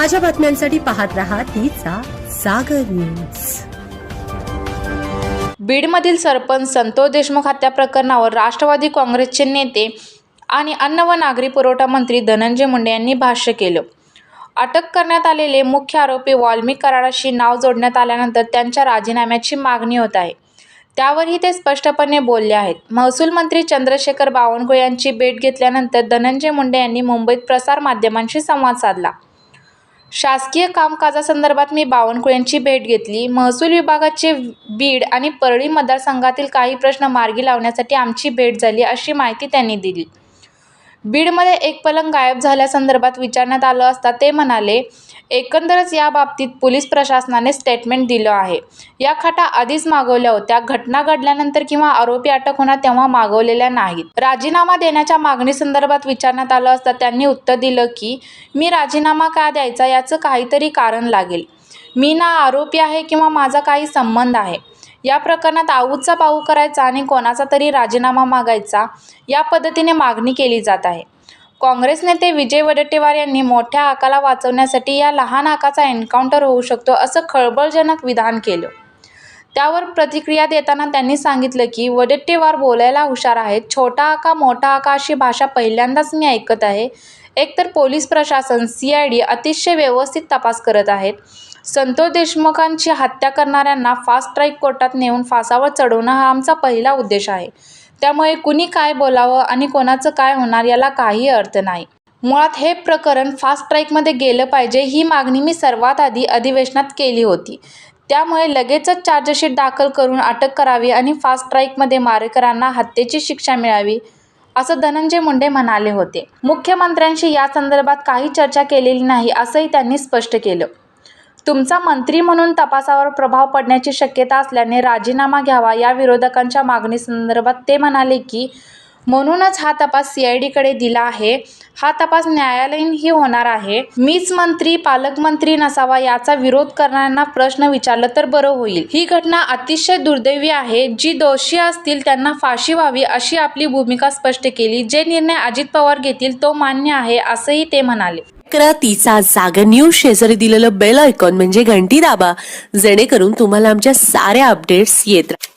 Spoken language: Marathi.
ताज्या बातम्यांसाठी पाहत रहा तिचा सागर न्यूज. बीडमधील सरपंच संतोष देशमुख हत्या प्रकरणावर राष्ट्रवादी काँग्रेसचे नेते आणि अन्न व नागरी पुरवठा मंत्री धनंजय मुंडे यांनी भाष्य केलं. अटक करण्यात आलेले मुख्य आरोपी वाल्मिक कराडाशी नाव जोडण्यात आल्यानंतर त्यांच्या राजीनाम्याची मागणी होत आहे. त्यावरही ते स्पष्टपणे बोलले आहेत. महसूल मंत्री चंद्रशेखर बावनकुळे यांची भेट घेतल्यानंतर धनंजय मुंडे यांनी मुंबईत प्रसारमाध्यमांशी संवाद साधला. शासकीय कामकाजासंदर्भात मी बावनकुळ्यांची भेट घेतली. महसूल विभागाचे बीड आणि परळी मतदारसंघातील काही प्रश्न मार्गी लावण्यासाठी आमची भेट झाली अशी माहिती त्यांनी दिली. बीडमध्ये एक पलंग गायब झाल्यासंदर्भात विचारण्यात आलं असता ते म्हणाले एकंदरच या बाबतीत पोलीस प्रशासनाने स्टेटमेंट दिलं आहे. या खाटा आधीच मागवल्या होत्या. घटना घडल्यानंतर किंवा आरोपी अटक होणार तेव्हा मागवलेल्या नाहीत. राजीनामा देण्याच्या मागणी संदर्भात विचारण्यात आलं असता त्यांनी उत्तर दिलं की मी राजीनामा का द्यायचा? याचं काहीतरी कारण लागेल. मी ना आरोपी आहे किंवा माझा काही संबंध आहे. या प्रकरणात आऊचा पाऊ करायचा आणि कोणाचा तरी राजीनामा मागायचा या पद्धतीने मागणी केली जात आहे. काँग्रेस नेते विजय वडेट्टीवार यांनी मोठ्या आकाला वाचवण्यासाठी या लहान आकाचा एन्काउंटर होऊ शकतो असं खळबळजनक विधान केलं. त्यावर प्रतिक्रिया देताना त्यांनी सांगितलं की वडेट्टीवार बोलायला हुशार आहेत. छोटा आका मोठा आका अशी भाषा पहिल्यांदाच मी ऐकत आहे. एकतर पोलीस प्रशासन सी आय डी अतिशय व्यवस्थित तपास करत आहेत. संतोष देशमुखांची हत्या करणाऱ्यांना फास्ट ट्रॅक कोर्टात नेऊन फासावर चढवणं हा आमचा पहिला उद्देश आहे. त्यामुळे कुणी काय बोलावं आणि कोणाचं काय होणार याला काही अर्थ नाही. मुळात हे प्रकरण फास्ट ट्रॅकमध्ये गेलं पाहिजे ही मागणी मी सर्वात आधी अधिवेशनात केली होती. त्यामुळे लगेचच चार्जशीट दाखल करून अटक करावी आणि फास्ट ट्रॅकमध्ये मारेकरांना हत्येची शिक्षा मिळावी असं धनंजय मुंडे म्हणाले होते. मुख्यमंत्र्यांशी या संदर्भात काही चर्चा केलेली नाही असंही त्यांनी स्पष्ट केलं. तुमचा मंत्री म्हणून तपासावर प्रभाव पडण्याची शक्यता असल्याने राजीनामा घ्यावा या विरोधकांच्या मागणीसंदर्भात ते म्हणाले की म्हणूनच हा तपास सी आय डीकडे दिला आहे. हा तपास न्यायालयीनही होणार आहे. मीच मंत्री पालकमंत्री नसावा याचा विरोध करणाऱ्यांना प्रश्न विचारलं तर बरं होईल. ही घटना अतिशय दुर्दैवी आहे. जी दोषी असतील त्यांना फाशी व्हावी अशी आपली भूमिका स्पष्ट केली. जे निर्णय अजित पवार घेतील तो मान्य आहे असंही ते म्हणाले. करा तिचा जागा न्यूज शेजारी दिलेलं बेल आयकॉन म्हणजे घंटी दाबा. जेणेकरून तुम्हाला आमच्या साऱ्या अपडेट्स येत राहतील